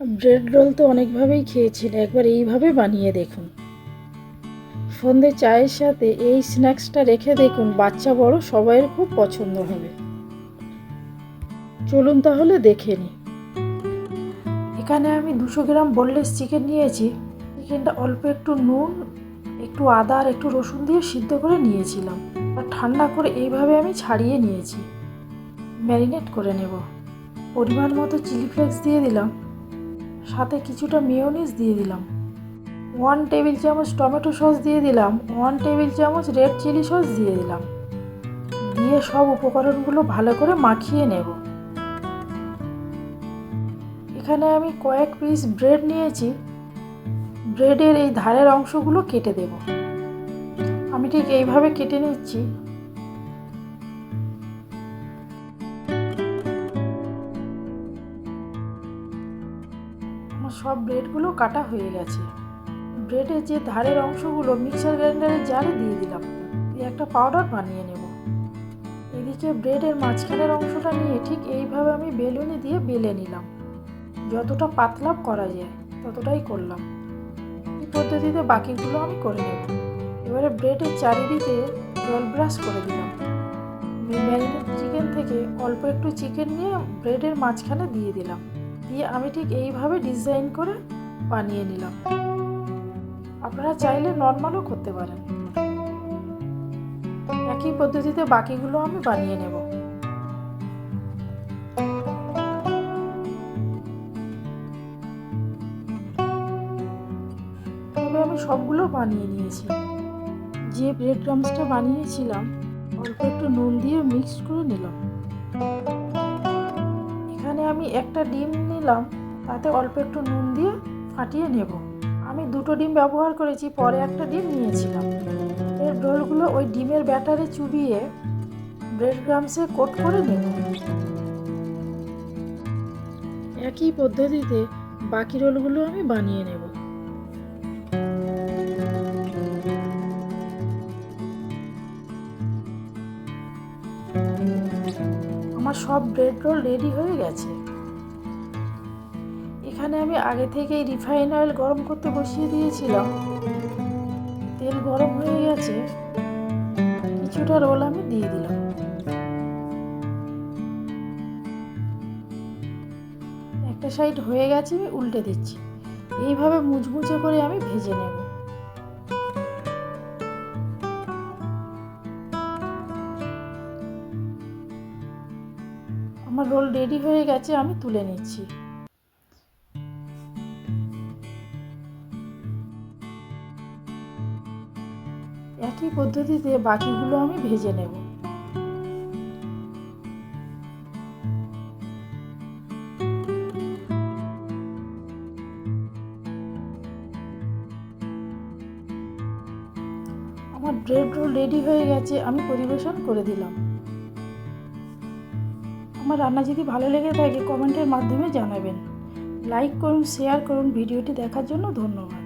Bread role তো অনেকভাবেই খেয়েছেন একবার এইভাবে বানিয়ে দেখুন। সন্ধে চায়ের সাথে এই স্ন্যাক্সটা রেখে দেখুন, বাচ্চা বড় সবাইয়ের খুব পছন্দ হবে। চলুন তাহলে দেখে নিই। এখানে আমি দুশো গ্রাম বোনলেস চিকেন নিয়েছি। চিকেনটা অল্প একটু নুন, একটু আদা আর একটু রসুন দিয়ে সিদ্ধ করে নিয়েছিলাম। আর ঠান্ডা করে এইভাবে আমি ছাড়িয়ে নিয়েছি। ম্যারিনেট করে নেব। পরিমাণ মতো চিলি ফ্লেক্স দিয়ে দিলাম। সাথে কিছুটা মেয়োনিজ দিয়ে দিলাম। ওয়ান টেবিল চামচ টমেটো সস দিয়ে দিলাম। ওয়ান টেবিল চামচ রেড চিলি সস দিয়ে দিলাম। দিয়ে সব উপকরণগুলো ভালো করে মাখিয়ে নেব। এখানে আমি কয়েক পিস ব্রেড নিয়েছি। ব্রেডের এই ধারের অংশগুলো কেটে দেব। আমি ঠিক এইভাবে কেটে নিচ্ছি। আমার সব ব্রেডগুলো কাটা হয়ে গেছে। ব্রেডের যে ধারের অংশগুলো মিক্সার গ্রাইন্ডারের জারে দিয়ে দিলাম। একটা পাউডার বানিয়ে নেব। এদিকে ব্রেডের মাঝখানের অংশটা নিয়ে ঠিক এইভাবে আমি বেলুনি দিয়ে বেলে নিলাম। যতটা পাতলা করা যায়, ততটাই করলাম। এই পদ্ধতিতে বাকিগুলো আমি করে নেব। এবারে ব্রেডের চারিদিকে জল ব্রাশ করে দিলাম। ম্যারিনেট চিকেন থেকে অল্প একটু চিকেন নিয়ে ব্রেডের মাঝখানে দিয়ে দিলাম। দিয়ে আমি ঠিক এইভাবে ডিজাইন করে বানিয়ে নিলাম। আপনারা চাইলে নর্মালও করতে পারেন। একই পদ্ধতিতে বাকিগুলো আমি বানিয়ে নেব। তবে আমি সবগুলো বানিয়ে নিয়েছি। যে ব্রেড ক্রামসটা বানিয়েছিলাম, অল্প একটু নুন দিয়ে মিক্সড করে নিলাম। একটা ডিম নিলাম, তাতে অল্প একটু নুন দিয়ে ফাটিয়ে নেব। আমি দুটো ডিম ব্যবহার করেছি, পরে একটা ডিম নিয়েছিলাম। ব্রেড রোলগুলো ওই ডিমের ব্যাটারে চুবিয়ে ব্রেড গ্রামসে কোট করে নেব। একই পদ্ধতিতে বাকি রোলগুলো আমি বানিয়ে নেব। আমার সব ব্রেড রোল রেডি হয়ে গেছে। এখানে আমি আগে থেকেই রিফাইন অয়েল গরম করতে বসিয়ে দিয়েছিলাম। তেল গরম হয়ে গেছে। কিছুটা রোল আমি দিয়ে দিলাম। একটা সাইড হয়ে গেছে, আমি উল্টে দিচ্ছি। এইভাবে মুচমুচে করে আমি ভেজে নেব। আমার রোল রেডি হয়ে গেছে, আমি তুলে নিচ্ছি। একই পদ্ধতিতে বাকিগুলো আমি ভেজে নেব। আমার ব্রেড রোল রেডি হয়ে গেছে, আমি পরিবেশন করে দিলাম। আমার রান্না যদি ভালো লেগে থাকে, কমেন্টের মাধ্যমে জানাবেন। লাইক করুন, শেয়ার করুন, ভিডিওটি দেখার জন্য ধন্যবাদ।